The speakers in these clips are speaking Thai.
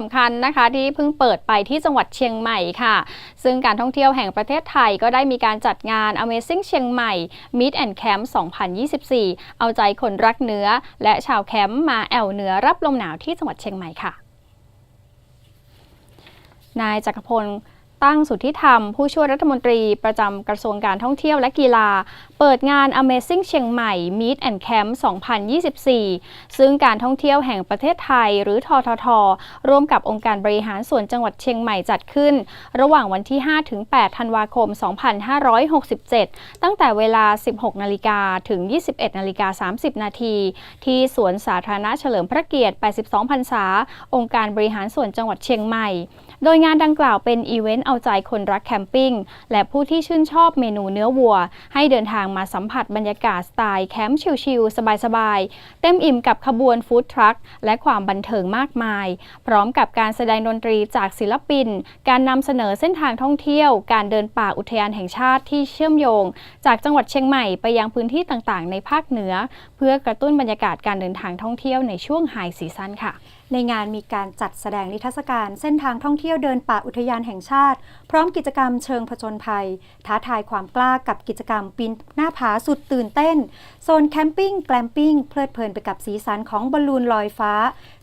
สำคัญนะคะที่เพิ่งเปิดไปที่จังหวัดเชียงใหม่ค่ะ ซึ่งการท่องเที่ยวแห่งประเทศไทยก็ได้มีการจัดงาน Amazing เชียงใหม่ Meet and Camp 2024 เอาใจคนรักเนื้อ และชาวแคมป์มาแอวเหนือรับลมหนาวที่จังหวัดเชียงใหม่ค่ะ นายจักรพล ตั้งสุทธิธรรม ผู้ช่วยรัฐมนตรีประจำกระทรวงการท่องเที่ยวและกีฬา เปิดงาน Amazing เชียงใหม่ Meet and Camp 2024 ซึ่งการท่องเที่ยวแห่งประเทศไทย หรือททท ร่วมกับองค์การบริหารส่วนจังหวัดเชียงใหม่จัดขึ้น ระหว่างวันที่ 5-8 ธันวาคม 2567 ตั้งแต่เวลา 16 นาฬิกาถึง 21 นาฬิกา 30 นาทีที่สวนสาธารณะเฉลิมพระเกียรติ 82 พรรษา องค์การบริหารส่วนจังหวัดเชียงใหม่ โดยงานดังกล่าวเป็นอีเวนต์เอาาใจคนรักแคมปิ้ง และผู้ที่ชื่นชอบเมนูเนื้อวัว ให้เดินทางมาสัมผัสบรรยากาศสไตล์แคมป์ชิลๆสบายๆ เต็มอิ่มกับขบวนฟู้ดทรัคและความบันเทิงมากมาย พร้อมกับการแสดงดนตรีจากศิลปิน การนำเสนอเส้นทางท่องเที่ยว การเดินป่าอุทยานแห่งชาติที่เชื่อมโยง จากจังหวัดเชียงใหม่ไปยังพื้นที่ต่างๆ ในภาคเหนือ เพื่อกระตุ้นบรรยากาศการเดินทางท่องเที่ยวในช่วงไฮซีซั่นค่ะในงานมีการจัดแสดงนิทรรศการเส้นทางท่องเที่ยวเดินป่าอุทยานแห่งชาติ พร้อมกิจกรรมเชิงผจญภัย ท้าทายความกล้ากับกิจกรรมปีนหน้าผาสุดตื่นเต้น โซนแคมปิ้งแกลมปิ้งเพลิดเพลินไปกับสีสันของบอลลูนลอยฟ้า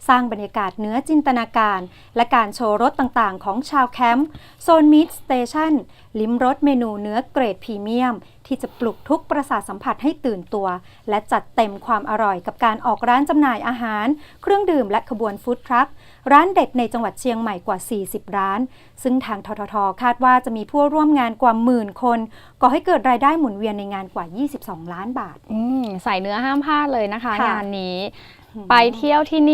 สร้างบรรยากาศเนื้อจินตนาการ และการโชว์รถต่างๆ ของชาวแคมป์โซนมิดสเตชันลิ้มรสเมนูเนื้อเกรดพรีเมียมที่จะปลุกทุกประสาทสัมผัสให้ตื่นตัว และจัดเต็มความอร่อยกับการออกร้านจำหน่ายอาหาร เครื่องดื่มและขบวนฟู้ดทรัคร้านเด็ดในจังหวัดเชียงใหม่กว่า 40 ร้าน ซึ่งทางทททคาดว่าจะมีผู้ร่วมงานกว่าหมื่นคนก่อให้เกิดรายได้หมุนเวียนในงานกว่า 22 ล้านบาท อืมใส่เนื้อห้ามพลาดเลยนะคะ ค่ะ งานนี้ ไปเที่ยวที่นี่